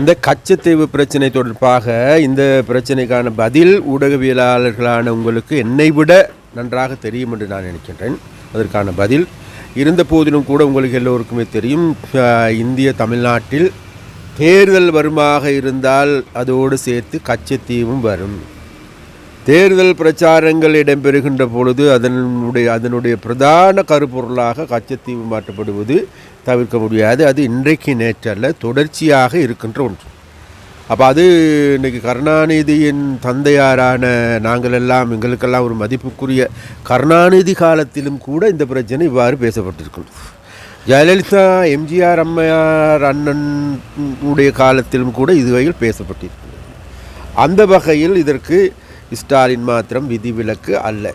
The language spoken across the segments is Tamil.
இந்த கச்சத்தீவு பிரச்சனை தொடர்பாக இந்த பிரச்சனைக்கான பதில் ஊடகவியலாளர்களான உங்களுக்கு என்னை விட நன்றாக தெரியும் என்று நான் நினைக்கின்றேன். அதற்கான பதில் இருந்த போதிலும் கூட உங்களுக்கு எல்லோருக்குமே தெரியும். இந்திய தமிழ்நாட்டில் தேர்தல் வருமாக இருந்தால் அதோடு சேர்த்து கச்சத்தீவும் வரும். தேர்தல் பிரச்சாரங்கள் இடம்பெறுகின்ற பொழுது அதனுடைய அதனுடைய பிரதான கருப்பொருளாக கச்சத்தீவு மாற்றப்படுவது தவிர்க்க முடியாது. அது இன்றைக்கு நேற்றல்ல தொடர்ச்சியாக இருக்கின்ற ஒன்று. அப்போ அது இன்றைக்கி கருணாநிதியின் தந்தையாரான நாங்கள் எல்லாம் எங்களுக்கெல்லாம் ஒரு மதிப்புக்குரிய கருணாநிதி காலத்திலும் கூட இந்த பிரச்சனை இவ்வாறு பேசப்பட்டிருக்கும் ஜெயலலிதா எம்ஜிஆர் அம்மையார் அண்ணன் உடைய காலத்திலும் கூட இதுவரையில் பேசப்பட்டிருக்கிறது. அந்த வகையில் இதற்கு ஸ்டாலின் மாத்திரம் விதிவிலக்கு அல்ல.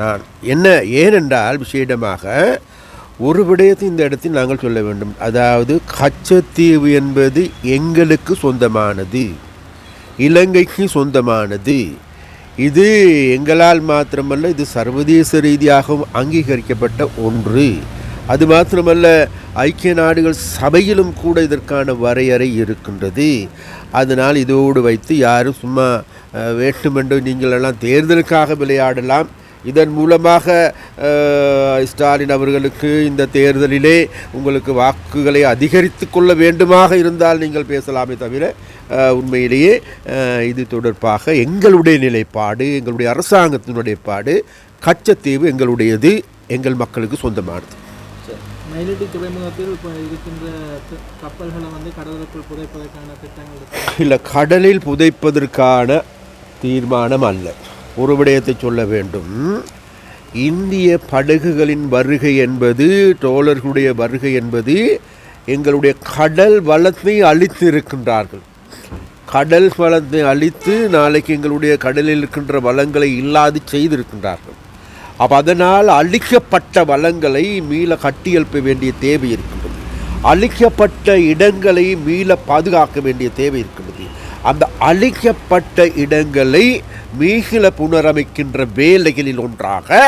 நான் என்ன ஏனென்றால் விசேடமாக ஒரு விடயத்தை இந்த இடத்தில் நாங்கள் சொல்ல வேண்டும். அதாவது கச்சத்தீவு என்பது எங்களுக்கு சொந்தமானது. இலங்கைக்கு சொந்தமானது. இது எங்களால் மாத்திரமல்ல இது சர்வதேச ரீதியாகவும் அங்கீகரிக்கப்பட்ட ஒன்று. அது மாத்திரமல்ல ஐக்கிய நாடுகள் சபையிலும் கூட இதற்கான வரையறை இருக்கின்றது. அதனால் இதோடு வைத்து யாரும் சும்மா அஹ், வேண்டுமென்று தேர்தலுக்காக விளையாடலாம். இதன் மூலமாக ஸ்டாலின் அவர்களுக்கு இந்த தேர்தலிலே உங்களுக்கு வாக்குகளை அதிகரித்து கொள்ள வேண்டுமாக இருந்தால் நீங்கள் பேசலாமே தவிர உண்மையிலேயே இது தொடர்பாக எங்களுடைய நிலைப்பாடு எங்களுடைய அரசாங்கத்தினுடைய பாடு கச்சத்தீவு எங்களுடையது எங்கள் மக்களுக்கு சொந்தமானது. மயிலட்டி துறைமுகத்தில் இப்போ இருக்கின்ற த- கப்பல்களை வந்து கடலுக்குள் புதைப்பதற்கான திட்டங்கள் இருக்கு. இல்லை கடலில் புதைப்பதற்கான தீர்மானம் அல்ல. ஒரு விடயத்தை சொல்ல வேண்டும். இந்திய படகுகளின் வருகை என்பது டோலர்களுடைய வருகை என்பது எங்களுடைய கடல் வளத்தை அழித்து இருக்கின்றார்கள் கடல் வளத்தை அழித்து நாளைக்கு எங்களுடைய கடலில் இருக்கின்ற வளங்களை இல்லாது செய்திருக்கின்றார்கள். அப்போ அதனால் அழிக்கப்பட்ட வளங்களை மீள கட்டியெழுப்ப வேண்டிய தேவை இருக்கின்றது. அழிக்கப்பட்ட இடங்களை மீள பாதுகாக்க வேண்டிய தேவை இருக்கின்றது. அழிக்கப்பட்ட இடங்களை மீகில புனரமைக்கின்ற வேலைகளில் ஒன்றாக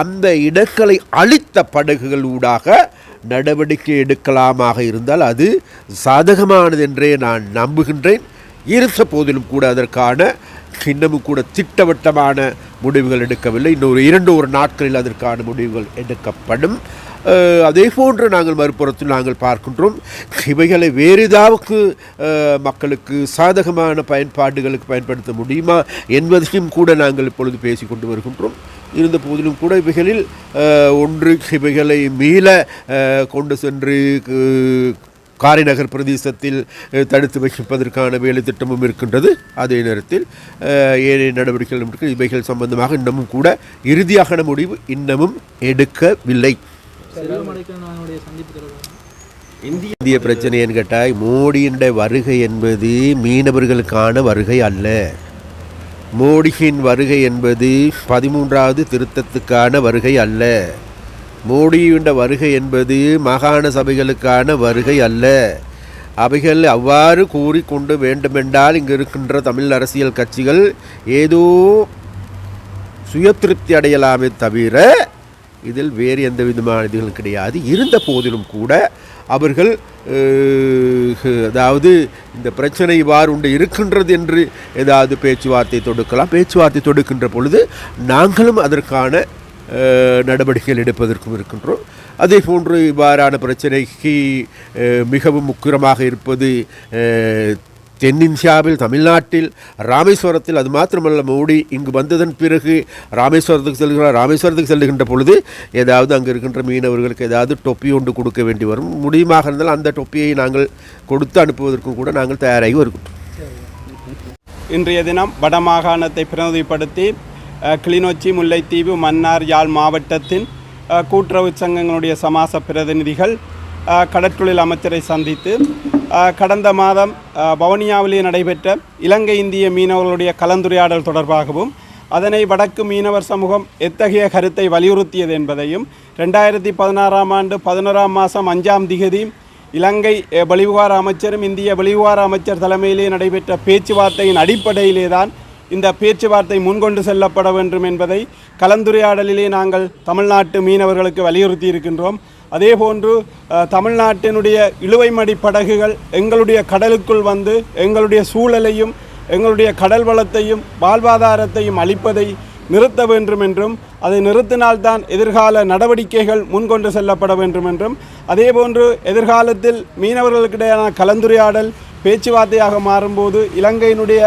அந்த இடங்களை அழித்த படகுகள் ஊடாக நடவடிக்கை எடுக்கலாமாக இருந்தால் அது சாதகமானது என்றே நான் நம்புகின்றேன். இருந்த போதிலும் கூட அதற்கான இன்னமும் கூட திட்டவட்டமான முடிவுகள் எடுக்கவில்லை. இன்னொரு இரண்டு ஒரு நாட்களில் அதற்கான முடிவுகள் எடுக்கப்படும். அதே போன்று நாங்கள் மறுபுறத்தில் நாங்கள் பார்க்கின்றோம். இவைகளை வேறு ஏதாவது மக்களுக்கு சாதகமான பயன்பாடுகளுக்கு பயன்படுத்த முடியுமா என்பதையும் கூட நாங்கள் இப்பொழுது பேசிக்கொண்டு வருகின்றோம். இருந்த போதிலும் கூட இவைகளில் ஒன்று இவைகளை மீள கொண்டு சென்று காரைநகர் பிரதேசத்தில் தடுத்து வைப்பதற்கான வேலை திட்டமும் இருக்கின்றது. அதே நேரத்தில் ஏனைய நடவடிக்கைகளும் இருக்கு. இவைகள் சம்பந்தமாக இன்னமும் கூட இறுதியான முடிவு இன்னமும் எடுக்கவில்லை. இந்திய பிரச்சனைன்னு கேட்டால் மோடியினுடைய வருகை என்பது மீனவர்களுக்கான வருகை அல்ல. மோடியின் வருகை என்பது பதிமூன்றாவது திருத்தத்துக்கான வருகை அல்ல. மோடியுண்ட வருகை என்பது மாகாண சபைகளுக்கான வருகை அல்ல. அவைகள் அவ்வாறு கூறிக்கொண்டு வேண்டுமென்றால் இங்கு இருக்கின்ற தமிழ் அரசியல் கட்சிகள் ஏதோ சுய திருப்தி அடையலாமே தவிர இதில் வேறு எந்த விதமான இதுகளும் கிடையாது. இருந்த போதிலும் கூட அவர்கள் அதாவது இந்த பிரச்சனை இவ்வாறு உண்டு இருக்கின்றது என்று ஏதாவது பேச்சுவார்த்தை தொடுக்கலாம். பேச்சுவார்த்தை தொடுக்கின்ற பொழுது நாங்களும் அதற்கான நடவடிக்கைகள் எடுப்பதற்கும் இருக்கின்றோம். அதே போன்று இவ்வாறான பிரச்சனைக்கு மிகவும் முக்கியமாக இருப்பது தென்னிந்தியாவில் தமிழ்நாட்டில் ராமேஸ்வரத்தில் அது மாத்திரமல்ல மோடி இங்கு வந்ததன் பிறகு ராமேஸ்வரத்துக்கு செல்கிறார். ராமேஸ்வரத்துக்கு செல்கின்ற பொழுது ஏதாவது அங்கே இருக்கின்ற மீனவர்களுக்கு ஏதாவது தொப்பி ஒன்று கொடுக்க வேண்டி வரும். முடியுமாக இருந்தால் அந்த தொப்பியை நாங்கள் கொடுத்து அனுப்புவதற்கும் கூட நாங்கள் தயாராகி வருகின்றோம். இன்றைய தினம் வடமாகாணத்தை பிரதிநிதிப்படுத்தி கிளிநொச்சி முல்லைத்தீவு மன்னார் யாழ் மாவட்டத்தின் கூட்டுறவு சங்கங்களுடைய சமாச பிரதிநிதிகள் அஹ், கடற்றொழில் அமைச்சரை சந்தித்து கடந்த மாதம் பவனியாவிலே வவுனியாவிலே நடைபெற்ற இலங்கை இந்திய மீனவர்களுடைய கலந்துரையாடல் தொடர்பாகவும் அதனை வடக்கு மீனவர் சமூகம் எத்தகைய கருத்தை வலியுறுத்தியது என்பதையும் ரெண்டாயிரத்தி பதினாறாம் ஆண்டு பதினோராம் மாதம் அஞ்சாம் திகதி இலங்கை அஹ், வெளிவிவகார அமைச்சரும் இந்திய வெளிவிவகார அமைச்சர் தலைமையிலே நடைபெற்ற பேச்சுவார்த்தையின் அடிப்படையிலே தான் இந்த பேச்சுவார்த்தை முன்கொண்டு செல்லப்பட வேண்டும் என்பதை கலந்துரையாடலிலே நாங்கள் தமிழ்நாட்டு மீனவர்களுக்கு வலியுறுத்தி இருக்கின்றோம் அதே போன்று தமிழ்நாட்டினுடைய இழுவைமடி படகுகள் எங்களுடைய கடலுக்குள் வந்து எங்களுடைய சூழலையும் எங்களுடைய கடல் வளத்தையும் வாழ்வாதாரத்தையும் அளிப்பதை நிறுத்த வேண்டும் என்றும் அதை நிறுத்தினால்தான் எதிர்கால நடவடிக்கைகள் முன்கொண்டு செல்லப்பட வேண்டும் என்றும் அதேபோன்று எதிர்காலத்தில் மீனவர்களுக்கிடையான கலந்துரையாடல் பேச்சுவார்த்தையாக மாறும்போது இலங்கையினுடைய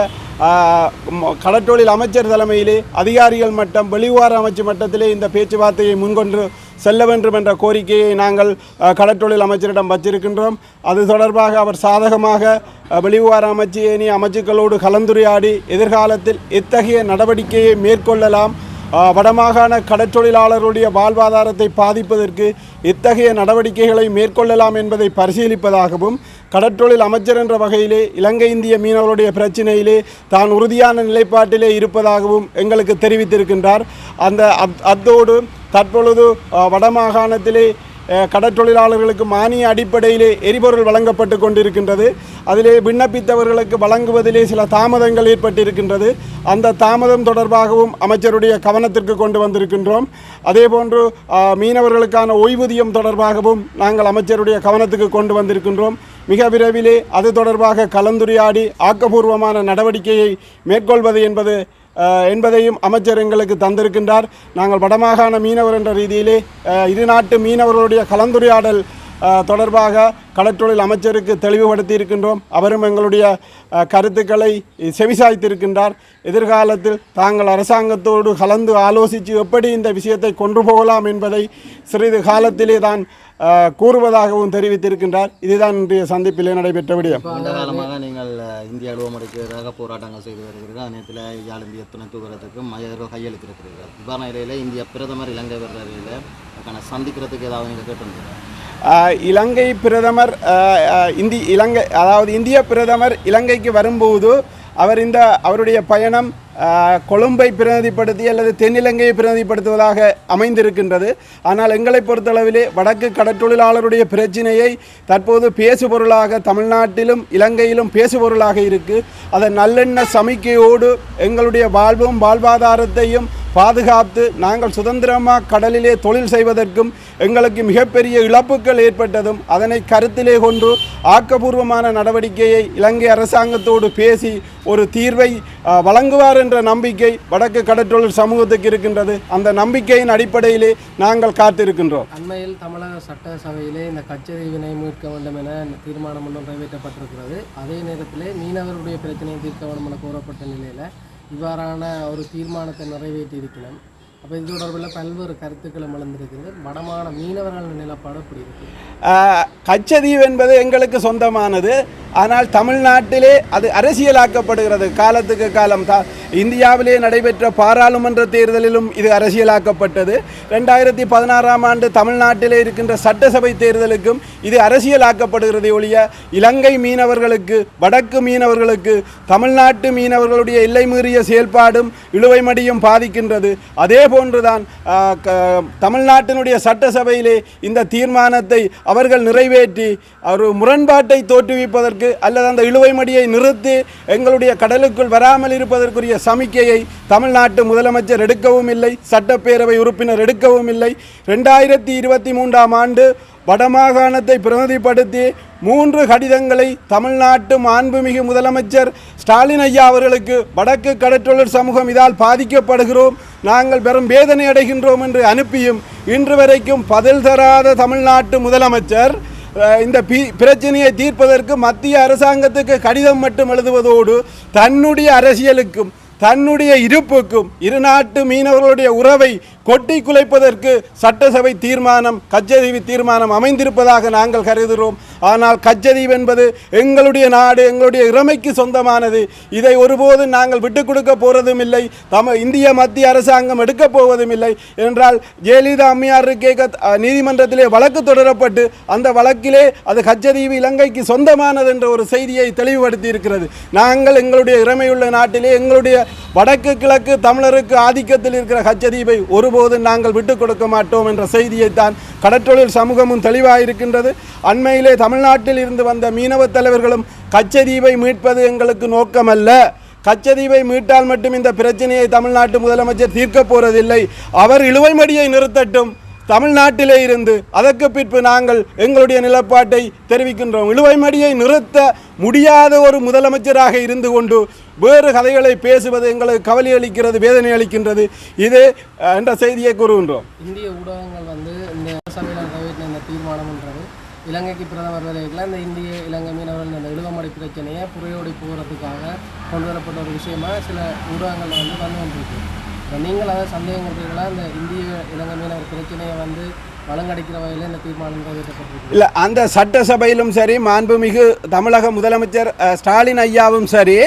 கடற்றொழில் அமைச்சர் தலைமையிலே அதிகாரிகள் மட்டம் வெளிவார அமைச்சு மட்டத்திலே இந்த பேச்சுவார்த்தையை முன்கொண்டு செல்ல வேண்டும் என்ற கோரிக்கையை நாங்கள் கடற்றொழில் அமைச்சரிடம் வச்சிருக்கின்றோம். அது தொடர்பாக அவர் சாதகமாக ஆஹ், வெளிவார அமைச்சு இனி அமைச்சுக்களோடு கலந்துரையாடி எதிர்காலத்தில் எத்தகைய நடவடிக்கையை மேற்கொள்ளலாம். வடமாகாண கடற்றொழிலாளருடைய வாழ்வாதாரத்தை பாதிப்பதற்கு எத்தகைய நடவடிக்கைகளை மேற்கொள்ளலாம் என்பதை பரிசீலிப்பதாகவும் கடற்றொழில் அமைச்சர் என்ற வகையிலே இலங்கை இந்திய மீனவருடைய பிரச்சினையிலே தான் உறுதியான நிலைப்பாட்டிலே இருப்பதாகவும் எங்களுக்கு தெரிவித்திருக்கின்றார். அந்த அத்- அத்தோடு தற்பொழுது வடமாகாணத்திலே கடற் கடற்றொழிலாளர்களுக்கு மானிய அடிப்படையிலே எரிபொருள் வழங்கப்பட்டு கொண்டிருக்கின்றது. அதிலே விண்ணப்பித்தவர்களுக்கு வழங்குவதிலே சில தாமதங்கள் ஏற்பட்டிருக்கின்றது. அந்த தாமதம் தொடர்பாகவும் அமைச்சருடைய கவனத்திற்கு கொண்டு வந்திருக்கின்றோம். அதேபோன்று மீனவர்களுக்கான ஓய்வூதியம் தொடர்பாகவும் நாங்கள் அமைச்சருடைய கவனத்துக்கு கொண்டு வந்திருக்கின்றோம். மிக விரைவிலே அது தொடர்பாக கலந்துரையாடி ஆக்கப்பூர்வமான நடவடிக்கையை மேற்கொள்வது என்பது என்பதையும் அமைச்சர் எங்களுக்கு தந்திருக்கின்றார். நாங்கள் வடமாகாண மீனவர் என்ற ரீதியிலே இரு நாட்டு மீனவர்களுடைய கலந்துரையாடல் தொடர்பாக கடற்றொழில் அமைச்சருக்கு தெளிவுபடுத்தி இருக்கின்றோம் அவரும் எங்களுடைய கருத்துக்களை செவிசாய்த்திருக்கின்றார். எதிர்காலத்தில் தாங்கள் அரசாங்கத்தோடு கலந்து ஆலோசித்து எப்படி இந்த விஷயத்தை கொண்டு போகலாம் என்பதை சிறிது காலத்திலே தான் கூறுவதாகவும் தெரிவித்திருக்கின்றார். இதுதான் இன்றைய சந்திப்பிலே நடைபெற்ற விடயம். காலமாக நீங்கள் இந்திய அலுவலகத்துக்கு எதிராக போராட்டங்கள் செய்து வருகிறீர்கள். நேரத்தில் யாழ் இந்திய துணை தூக்குறதுக்கும் மையர்கள் கையெழுத்திருக்கிறீர்கள் இவ்வாறான நிலையில் இந்திய பிரதமர் இலங்கை அதுக்கான சந்திக்கிறதுக்கு ஏதாவது நீங்கள் கேட்டிருந்தீங்க இலங்கை பிரதமர் பிரதமர் இந்தி இலங்கை அதாவது இந்திய பிரதமர் இலங்கைக்கு வரும்போது அவர் இந்த அவருடைய பயணம் கொழும்பை பிரதிநிதிப்படுத்தி அல்லது தென்னிலங்கையை பிரதிநிதிப்படுத்துவதாக அமைந்திருக்கின்றது. ஆனால் எங்களை பொறுத்தளவிலே வடக்கு கடற்றொழிலாளருடைய பிரச்சினையை தற்போது பேசுபொருளாக தமிழ்நாட்டிலும் இலங்கையிலும் பேசுபொருளாக இருக்குது அதன் நல்லெண்ண சமிக்கையோடு எங்களுடைய வாழ்வும் வாழ்வாதாரத்தையும் பாதுகாத்து நாங்கள் சுதந்திரமாக கடலிலே தொழில் செய்வதற்கும் எங்களுக்கு மிகப்பெரிய இழப்புகள் ஏற்பட்டதும் அதனை கருத்திலே கொண்டு ஆக்கபூர்வமான நடவடிக்கையை இலங்கை அரசாங்கத்தோடு பேசி ஒரு தீர்வை வழங்குவார் என்ற நம்பிக்கை வடக்கு கடற்றொழில் சமூகத்துக்கு இருக்கின்றது. அந்த நம்பிக்கையின் அடிப்படையிலே நாங்கள் காத்திருக்கின்றோம். அண்மையில் தமிழக சட்டசபையிலே இந்த கச்சதீவினை மீட்க வேண்டும் என தீர்மானம் ஒன்று நிறைவேற்றப்பட்டிருக்கிறது. அதே நேரத்தில் மீனவருடைய பிரச்சனையை தீர்க்க வேண்டும் என கூறப்பட்ட நிலையில் இவ்வாறான ஒரு தீர்மானத்தை நிறைவேற்றியிருக்கிறேன் அப்போ இது தொடர்பில் பல்வேறு கருத்துக்களும் வளர்ந்துருக்குது வடமான மீனவர்கள் நிலப்பாடு அப்படி இருக்கு. கச்சதீவு என்பது எங்களுக்கு சொந்தமானது. ஆனால் தமிழ்நாட்டிலே அது அரசியலாக்கப்படுகிறது. காலத்துக்கு காலம் தான் இந்தியாவிலே நடைபெற்ற பாராளுமன்ற தேர்தலிலும் இது அரசியலாக்கப்பட்டது. ரெண்டாயிரத்தி பதினாறாம் ஆண்டு தமிழ்நாட்டிலே இருக்கின்ற சட்டசபை தேர்தலுக்கும் இது அரசியலாக்கப்படுகிறது ஒழிய இலங்கை மீனவர்களுக்கு வடக்கு மீனவர்களுக்கு தமிழ்நாட்டு மீனவர்களுடைய எல்லை மீறிய செயல்பாடும் இழுவைமடியும் பாதிக்கின்றது. அதே போன்றுதான் தமிழ்நாட்டினுடைய சட்டசபையிலே இந்த தீர்மானத்தை அவர்கள் நிறைவேற்றி ஒரு முரண்பாட்டை தோற்றுவிப்பதற்கு அல்லது அந்த இழுவைமடியை நிறுத்தி எங்களுடைய கடலுக்குள் வராமல் இருப்பதற்குரிய சமிக்கையை தமிழ்நாட்டு முதலமைச்சர் எடுக்கவும் இல்லை சட்டப்பேரவை உறுப்பினர் எடுக்கவும் இல்லை. ரெண்டாயிரத்தி இருபத்தி மூன்றாம் ஆண்டு வடமாகாணத்தை பிரதிநிதிப்படுத்தி மூன்று கடிதங்களை தமிழ்நாட்டு மாண்புமிகு முதலமைச்சர் ஸ்டாலின் ஐயா அவர்களுக்கு வடக்கு கடற்றொழில் சமூகம் இதால் பாதிக்கப்படுகிறோம். நாங்கள் பெரும் வேதனை அடைகின்றோம் என்று அனுப்பியும் இன்று வரைக்கும் பதில் தராத தமிழ்நாட்டு முதலமைச்சர் இந்த பி பிரச்சனையை தீர்ப்பதற்கு மத்திய அரசாங்கத்துக்கு கடிதம் மட்டும் எழுதுவதோடு தன்னுடைய அரசியலுக்கும் தன்னுடைய இருப்புக்கும் இரு நாட்டு மீனவர்களுடைய உறவை கொட்டி குலைப்பதற்கு சட்டசபை தீர்மானம் கச்சதீவு தீர்மானம் அமைந்திருப்பதாக நாங்கள் கருதுகிறோம். ஆனால் கச்சதீவு என்பது எங்களுடைய நாடு எங்களுடைய இறமைக்கு சொந்தமானது. இதை ஒருபோதும் நாங்கள் விட்டுக் கொடுக்க போகிறதும் இல்லை. தம இந்திய மத்திய அரசாங்கம் எடுக்கப் போவதும் இல்லை. என்றால் ஜெயலலிதா அம்மையார் கேட்க நீதிமன்றத்திலே வழக்கு தொடரப்பட்டு அந்த வழக்கிலே அது கச்சதீவு இலங்கைக்கு சொந்தமானது என்ற ஒரு செய்தியை தெளிவுபடுத்தி இருக்கிறது நாங்கள் எங்களுடைய இறமையுள்ள நாட்டிலே எங்களுடைய வடக்கு கிழக்கு தமிழருக்கு ஆதிக்கத்தில் இருக்கிற கச்சதீவை ஒருபோதும் நாங்கள் விட்டுக் கொடுக்க மாட்டோம் என்ற செய்தியைத்தான் கடற்றொழில் சமூகமும் தெளிவாக இருக்கின்றது அண்மையிலே தமிழ்நாட்டில் இருந்து வந்த மீனவ தலைவர்களும் கச்சதீவை மீட்பது எங்களுக்கு நோக்கமல்ல. கச்சதீவை மீட்டால் மட்டும் இந்த பிரச்சனையை தமிழ்நாட்டு முதலமைச்சர் தீர்க்கப் போறதில்லை. அவர் இழுவைமடியை நிறுத்தட்டும். தமிழ்நாட்டிலே இருந்து அதற்கு பிற்பு நாங்கள் எங்களுடைய நிலப்பாட்டை தெரிவிக்கின்றோம். இழுவைமடியை நிறுத்த முடியாத ஒரு முதலமைச்சராக இருந்து கொண்டு வேறு கதைகளை பேசுவது எங்களுக்கு கவலை அளிக்கிறது வேதனை அளிக்கின்றது. இது என்ற செய்தியை கூறுகின்றோம். இந்திய ஊடகங்கள் வந்து இந்த இந்த தீர்மானம்ன்றது இலங்கைக்கு பிரதமர் வரையில் இந்த இந்திய இலங்கை மீனவர்கள் இந்த இழுவமடை பிரச்சனையை புறையோடி போகிறதுக்காக கொண்டு வரப்பட்ட ஒரு விஷயமா சில ஊடகங்கள் வந்து வந்து கொண்டிருக்கு. இப்போ நீங்கள் அதை சந்தேகம் கொண்டீர்களா இந்த இந்திய இலங்கை மீனவர் பிரச்சனையை வந்து வகையில் இல்லை அந்த சட்டசபையிலும் சரி மாண்புமிகு தமிழக முதலமைச்சர் ஸ்டாலின் ஐயாவும் சரி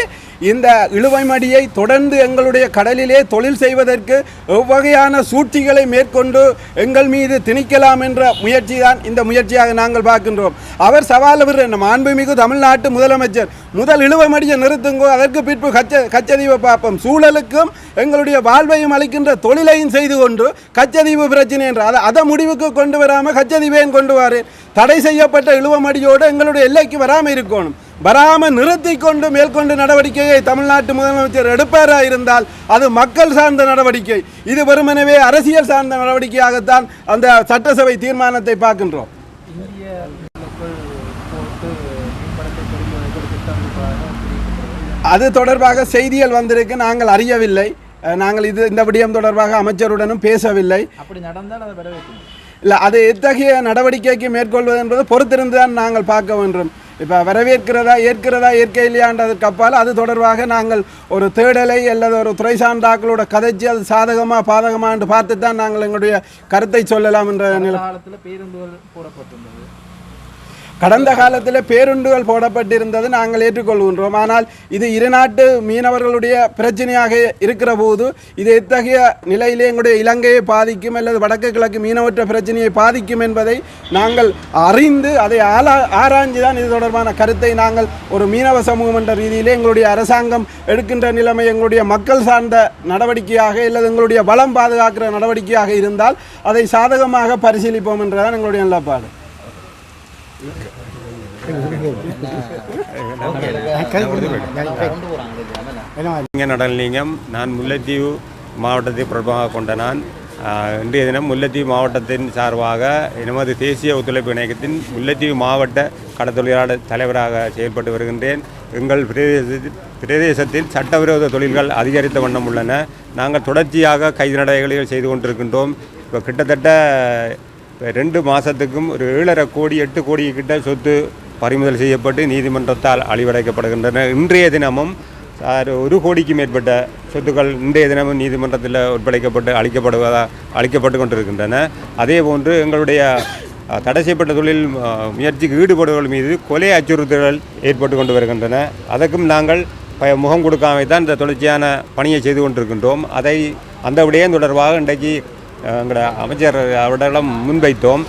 இந்த இழுவைமடியை தொடர்ந்து எங்களுடைய கடலிலே தொழில் செய்வதற்கு எவ்வகையான சூழ்ச்சிகளை மேற்கொண்டு எங்கள் மீது திணிக்கலாம் என்ற முயற்சி தான் இந்த முயற்சியாக நாங்கள் பார்க்கின்றோம். அவர் சவால் விடுற மாண்புமிகு தமிழ்நாட்டு முதலமைச்சர் முதல் இழுவைமடியை நிறுத்துங்கோ அதற்கு பிற்பு கச்ச கச்சதீவை பார்ப்போம். சூழலுக்கும் எங்களுடைய வாழ்வையும் அளிக்கின்ற தொழிலையும் செய்து கொண்டு கச்சதீவு பிரச்சனை என்ற அதை அதை முடிவுக்கு கொண்டு வராமல் கச்சதீவையும் கொண்டு வரேன். தடை செய்யப்பட்ட இழுவமடியோடு எங்களுடைய எல்லைக்கு வராமல் இருக்கணும். வராமல் நிறுத்தி கொண்டு மேற்கொண்டு நடவடிக்கையை தமிழ்நாட்டு முதலமைச்சர் எடுப்பாரா இருந்தால் அது மக்கள் சார்ந்த நடவடிக்கை. இது வெறுமனவே அரசியல் சார்ந்த நடவடிக்கையாகத்தான் அந்த சட்டசபை தீர்மானத்தை பார்க்கின்றோம். அது தொடர்பாக செய்திகள் வந்திருக்கு நாங்கள் அறியவில்லை. நாங்கள் இது இந்த விடயம் தொடர்பாக அமைச்சருடனும் பேசவில்லை. அப்படி நடந்தால் அதை இல்லை அது எத்தகைய நடவடிக்கைக்கு மேற்கொள்வது என்பது பொறுத்திருந்து தான் நாங்கள் பார்க்க வேண்டும். இப்போ வரவேற்கிறதா ஏற்கிறதா ஏற்க இல்லையான்றதுக்கு அப்பால் அது தொடர்பாக நாங்கள் ஒரு தேடலை அல்லது ஒரு துறை சார்ந்தாக்களோட கதைச்சி அது சாதகமாக பாதகமான்னு பார்த்து தான் நாங்கள் எங்களுடைய கருத்தை சொல்லலாம் என்ற நிலை காலத்தில் பேருந்துகள் போடப்பட்டிருந்தது. கடந்த காலத்தில் பேருந்துகள் போடப்பட்டிருந்தது நாங்கள் ஏற்றுக்கொள்கின்றோம். ஆனால் இது இரு நாட்டு மீனவர்களுடைய பிரச்சனையாக இருக்கிற போது இது எத்தகைய நிலையிலே எங்களுடைய இலங்கையை பாதிக்கும் அல்லது வடக்கு கிழக்கு மீனவற்ற பிரச்சனையை பாதிக்கும் என்பதை நாங்கள் அறிந்து அதை ஆலா ஆராய்ந்து தான் இது தொடர்பான கருத்தை நாங்கள் ஒரு மீனவ சமூகம் என்ற ரீதியிலே எங்களுடைய அரசாங்கம் எடுக்கின்ற நிலைமை எங்களுடைய மக்கள் சார்ந்த நடவடிக்கையாக அல்லது எங்களுடைய வளம் பாதுகாக்கிற நடவடிக்கையாக இருந்தால் அதை சாதகமாக பரிசீலிப்போம் என்றதான் எங்களுடைய நிலப்பாடு. கொண்டு இங்கே நடனலிங்கம். நான் முல்லைத்தீவு மாவட்டத்தை பிரபலமாக கொண்ட நான். இன்றைய தினம் முல்லைத்தீவு மாவட்டத்தின் சார்பாக எமது தேசிய ஒத்துழைப்பு இணையத்தின் முல்லைத்தீவு மாவட்ட கடத்தொழிலாளர் தலைவராக செயல்பட்டு வருகின்றேன். எங்கள் பிரதேசத்தில் பிரதேசத்தில் சட்டவிரோத தொழில்கள் அதிகரித்த வண்ணம் உள்ளன. நாங்கள் தொடர்ச்சியாக கைது நடவடிக்கைகள் செய்து கொண்டிருக்கின்றோம். இப்போ கிட்டத்தட்ட ரெண்டு மாதத்துக்கும் ஒரு ஏழரை கோடி எட்டு கோடி கிட்ட சொத்து பறிமுதல் செய்யப்பட்டு நீதிமன்றத்தால் அழிவடைக்கப்படுகின்றன. இன்றைய தினமும் ஒரு கோடிக்கு மேற்பட்ட சொத்துக்கள் இன்றைய தினமும் நீதிமன்றத்தில் ஒப்படைக்கப்பட்டு அளிக்கப்படுவதா அளிக்கப்பட்டு கொண்டிருக்கின்றன. அதே போன்று எங்களுடைய தடை செய்யப்பட்ட தொழில் முயற்சிக்கு ஈடுபடுவர்கள் மீது கொலை அச்சுறுத்தல்கள் ஏற்பட்டு கொண்டு வருகின்றன. அதற்கும் நாங்கள் ப முகம் கொடுக்காமல் தான் இந்த தொடர்ச்சியான பணியை செய்து கொண்டிருக்கின்றோம். அதை அந்த விடயம் தொடர்பாக இன்றைக்கு அஹ், எங்களோட அமைச்சர் அவரிடம் முன்வைத்தோம்.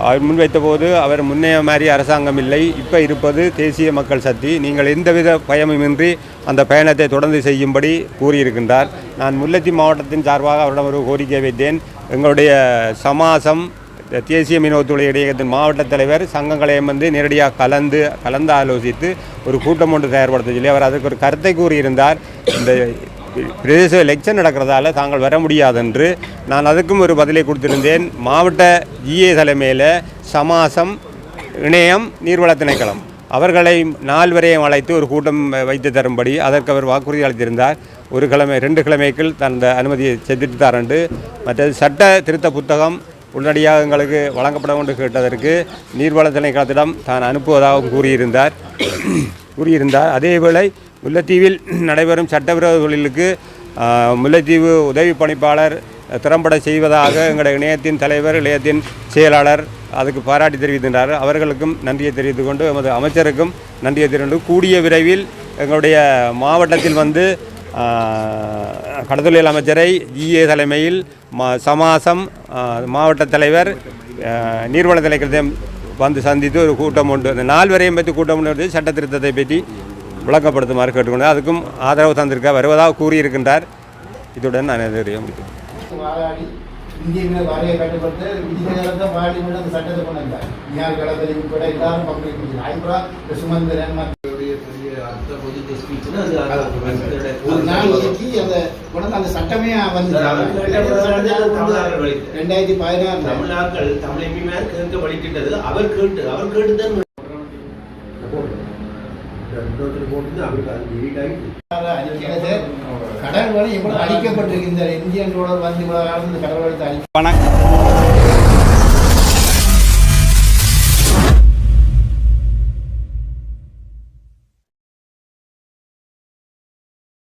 அவர் முன்வைத்த போது அவர் முன்னைய மாதிரி அரசாங்கம் இல்லை இப்போ இருப்பது தேசிய மக்கள் சக்தி. நீங்கள் எந்தவித பயமுமின்றி அந்த பயணத்தை தொடர்ந்து செய்யும்படி கூறியிருக்கின்றார். நான் முல்லைத்தீவு மாவட்டத்தின் சார்பாக அவரிடம் ஒரு கோரிக்கை வைத்தேன். எங்களுடைய சமாசம் தேசிய மீனவத்துறை இடையகத்தின் மாவட்ட தலைவர் சங்கங்களையும் வந்து நேரடியாக கலந்து கலந்து ஆலோசித்து ஒரு கூட்டம் ஒன்று தயார்படுத்த சொல்லி அவர் அதுக்கு ஒரு கருத்தை கூறியிருந்தார். இந்த பிரதேச எலெக்ஷன் நடக்கிறதால தாங்கள் வர முடியாதென்று நான் அதுக்கும் ஒரு பதிலை கொடுத்திருந்தேன். மாவட்ட ஜிஏ தலைமையில் சமாசம் இணையம் நீர்வள திணைக்களம். அவர்களை நால்வரையும் அழைத்து ஒரு கூட்டம் வைத்து தரும்படி அதற்கு அவர் வாக்குறுதி அளித்திருந்தார். ஒரு கிழமை ரெண்டு கிழமைக்குள் தந்த அனுமதியை செஞ்சுட்டு என்று. மற்றது சட்ட திருத்த புத்தகம் உடனடியாக எங்களுக்கு வழங்கப்பட வேண்டும் கேட்டதற்கு நீர்வள திணைக்களத்திடம் தான் அனுப்புவதாகவும் கூறியிருந்தார். கூறியிருந்தார். அதேவேளை முல்லைத்தீவில் நடைபெறும் சட்டவிரோத தொழிலுக்கு முல்லைத்தீவு உதவி பணிப்பாளர் திறம்பட செய்வதாக எங்களுடைய இணையத்தின் தலைவர் இளையத்தின் செயலாளர் அதுக்கு பாராட்டி தெரிவிக்கின்றார் அவர்களுக்கும் நன்றியை தெரிவித்து கொண்டு எமது அமைச்சருக்கும் நன்றியை தெரிவித்து கூடிய விரைவில் எங்களுடைய மாவட்டத்தில் வந்து கடத்தொழில் அமைச்சரை ஜிஏ தலைமையில் மா சமாசம் மாவட்ட தலைவர் நீர்வள திணைக்களத்தை வந்து சந்தித்து ஒரு கூட்டம் உண்டு. அந்த நால்வரையும் பற்றி கூட்டம் ஒன்று சட்ட திருத்தத்தை பற்றி விளக்கப்படுத்துமாறு கேட்டுக்கொண்டு அதுக்கும் ஆதரவு தந்திருக்க வருவதாக கூறியிருக்கின்றார். இத்துடன் நான் இதை முடிக்கிறேன் வாதாடி இந்திய மீது வரையை கட்டுப்பட்டு விதிகளை பார்லிமெண்ட் அந்த சட்டத்தை கொண்டு வந்தார். யார் கடத்தல் உட்பட எல்லாரும் பங்களிப்பு அதுக்கப்புறம் இந்த சுமந்திரன் மற்ற பெரிய பெரிய அர்த்த பொதித்த ஸ்பீச் அது நான் இயக்கி அந்த உடனே அந்த சட்டமே வந்து ரெண்டாயிரத்தி பதினாறு தமிழாக்கள் தமிழ் எம்பிமார் கேட்க வழிகிட்டது அவர் கேட்டு அவர் கேட்டு தான் போட்டு அவருக்கு அது. அடிக்கிறது கடல் வரை எவ்வளவு அழிக்கப்பட்டிருக்கு இந்த இந்தியன் வந்து இவ்வளவு காலம் இந்த கடல் வளத்தை அழி